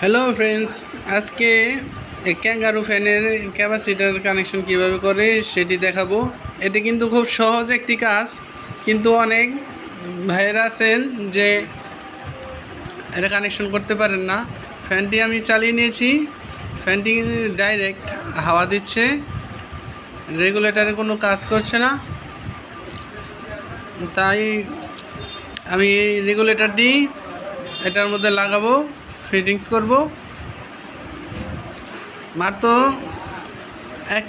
Hello friends আজকে kangaroo ফ্যানের capacitor connection কীভাবে করে সেটি দেখাবো। এটি কিন্তু খুব সহজ একটি কাজ, কিন্তু অনেক ভাইয়েরা আছেন যে এটা কানেকশন করতে পারেন না। ফ্যানটি আমি চালিয়ে নিয়েছি। ফ্যানটি ডাইরেক্ট হাওয়া দিচ্ছে। রেগুলেটারে কোনো কাজ করছে না। তাই আমি এই রেগুলেটরটি এটার মধ্যে লাগাবো। ফিটিংস করব। মাত্র এক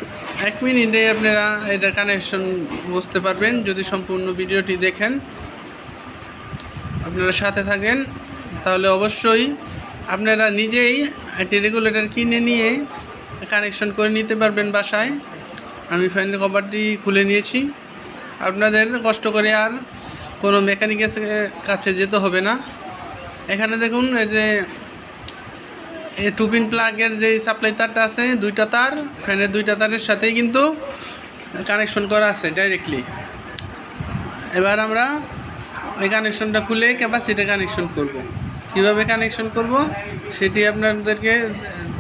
এক মিনিটে আপনারা এটা কানেকশন বুঝতে পারবেন। যদি সম্পূর্ণ ভিডিওটি দেখেন, আপনারা সাথে থাকেন, তাহলে অবশ্যই আপনারা নিজেই একটি রেগুলেটর কিনে নিয়ে কানেকশন করে নিতে পারবেন বাসায়। আমি ফ্যানের কভারটি খুলে নিয়েছি। আপনাদের কষ্ট করে আর কোনো মেকানিকের কাছে যেতে হবে না। এখানে দেখুন, এই যে টুপিন প্লাগের যে সাপ্লাই তারটা আছে, দুইটা তার, ফ্যানের দুইটা তারের সাথেই কিন্তু কানেকশন করা আছে ডাইরেক্টলি এবার আমরা এই কানেকশনটা খুলে ক্যাপাসিটি কানেকশন করব। কীভাবে কানেকশন করব? সেটি আপনাদেরকে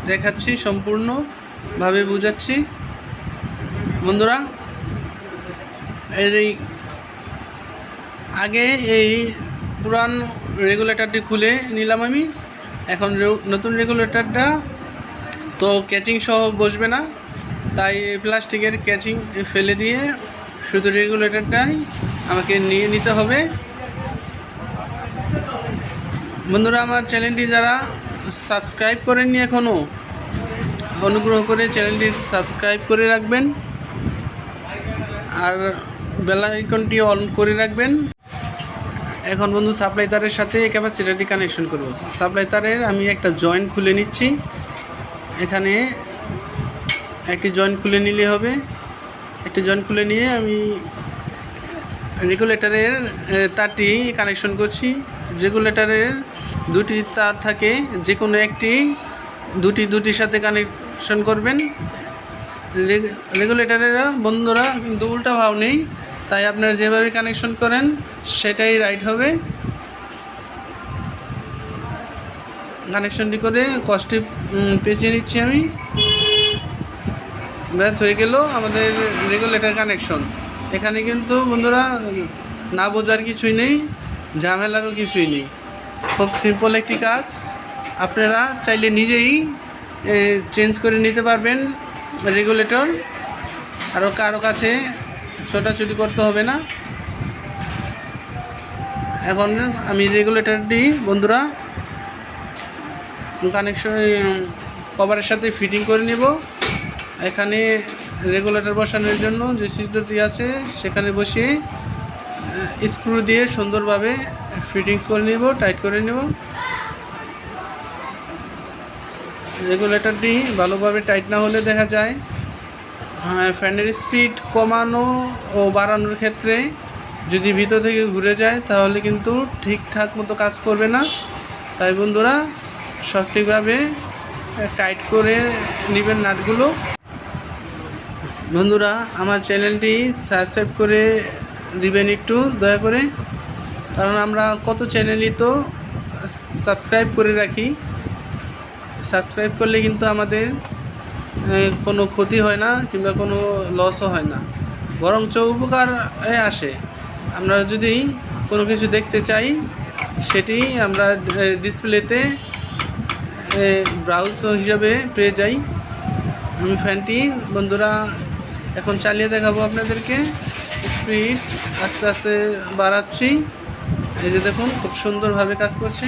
দেখাচ্ছি সম্পূর্ণভাবে বুঝাচ্ছি। বন্ধুরা এই আগে এই পুরান রেগুলেটরটি খুলে নিলাম আমি। এখন নতুন রেগুলেটরটা তো ক্যাচিং সহ বসবে না। তাই প্লাস্টিকের ক্যাচিং ফেলে দিয়ে শুধু রেগুলেটরটাই আমাকে নিয়ে নিতে হবে। বন্ধুরা, আমার চ্যানেলটি যারা সাবস্ক্রাইব করেননি এখনও অনুগ্রহ করে চ্যানেলটি সাবস্ক্রাইব করে রাখবেন। আর বেল আইকনটি অন করে রাখবেন। এখন বন্ধু সাপ্লাই তারের সাথে ক্যাপাসিটারটি কানেকশন করব। সাপ্লাই তারের আমি একটা জয়েন্ট খুলে নিচ্ছি। এখানে একটি জয়েন্ট খুলে নিলে হবে। একটি জয়েন্ট খুলে নিয়ে আমি রেগুলেটরের তারটি কানেকশন করছি। রেগুলেটরের দুটি তার থাকে যে কোনো একটি দুটি দুটির সাথে কানেকশন করবেন। রেগ- রেগুলেটরের বন্ধুরা কিন্তু উল্টা ভাব নেই। তাই আপনারা যেভাবে কানেকশন করেন, সেটাই রাইট হবে। কানেকশনটি করে কষ্টে পেঁচিয়ে নিচ্ছি আমি। ব্যাস, হয়ে গেল আমাদের রেগুলেটর কানেকশন এখানে কিন্তু বন্ধুরা, না বোঝার কিছুই নেই, ঝামেলারও কিছুই নেই। খুব সিম্পল একটি কাজ। আপনারা চাইলে নিজেই চেঞ্জ করে নিতে পারবেন রেগুলেটর আরও কারও কাছে ছোটাছুটি করতে হবে না। এখন আমি রেগুলেটরটি বন্ধুরা কানেকশন কভারের সাথে ফিটিং করে নেব। এখানে রেগুলেটর বসানোর জন্য যে সিদ্ধটি আছে, সেখানে বসিয়ে স্ক্রু দিয়ে সুন্দরভাবে ফিটিংস করে নেব টাইট করে নেব। রেগুলেটরটি ভালোভাবে টাইট না হলে দেখা যায়। ফ্যানের স্পিড কমানো ও বাড়ানোর ক্ষেত্রে যদি ভিতর থেকে ঘুরে যায়, তাহলে কিন্তু ঠিকঠাক মতো কাজ করবে না। তাই বন্ধুরা, সঠিকভাবে টাইট করে নেবেন নাটগুলো। বন্ধুরা, আমার চ্যানেলটি সাবস্ক্রাইব করে দিবেন একটু, দয়া করে। কারণ আমরা কত চ্যানেলই তো সাবস্ক্রাইব করে রাখি। সাবস্ক্রাইব করলে কিন্তু আমাদের কোনো ক্ষতি হয় না কিংবা কোনো লসও হয় না। বরঞ্চ উপকার আসে। আমরা যদি কোনো কিছু দেখতে চাই, সেটি আমরা ডিসপ্লেতে ব্রাউজ হিসাবে পেয়ে যাই। আমি ফ্যানটি, বন্ধুরা, এখন চালিয়ে দেখাবো আপনাদেরকে। স্পিড আস্তে আস্তে বাড়াচ্ছি। এই যে দেখুন, খুব সুন্দরভাবে কাজ করছে।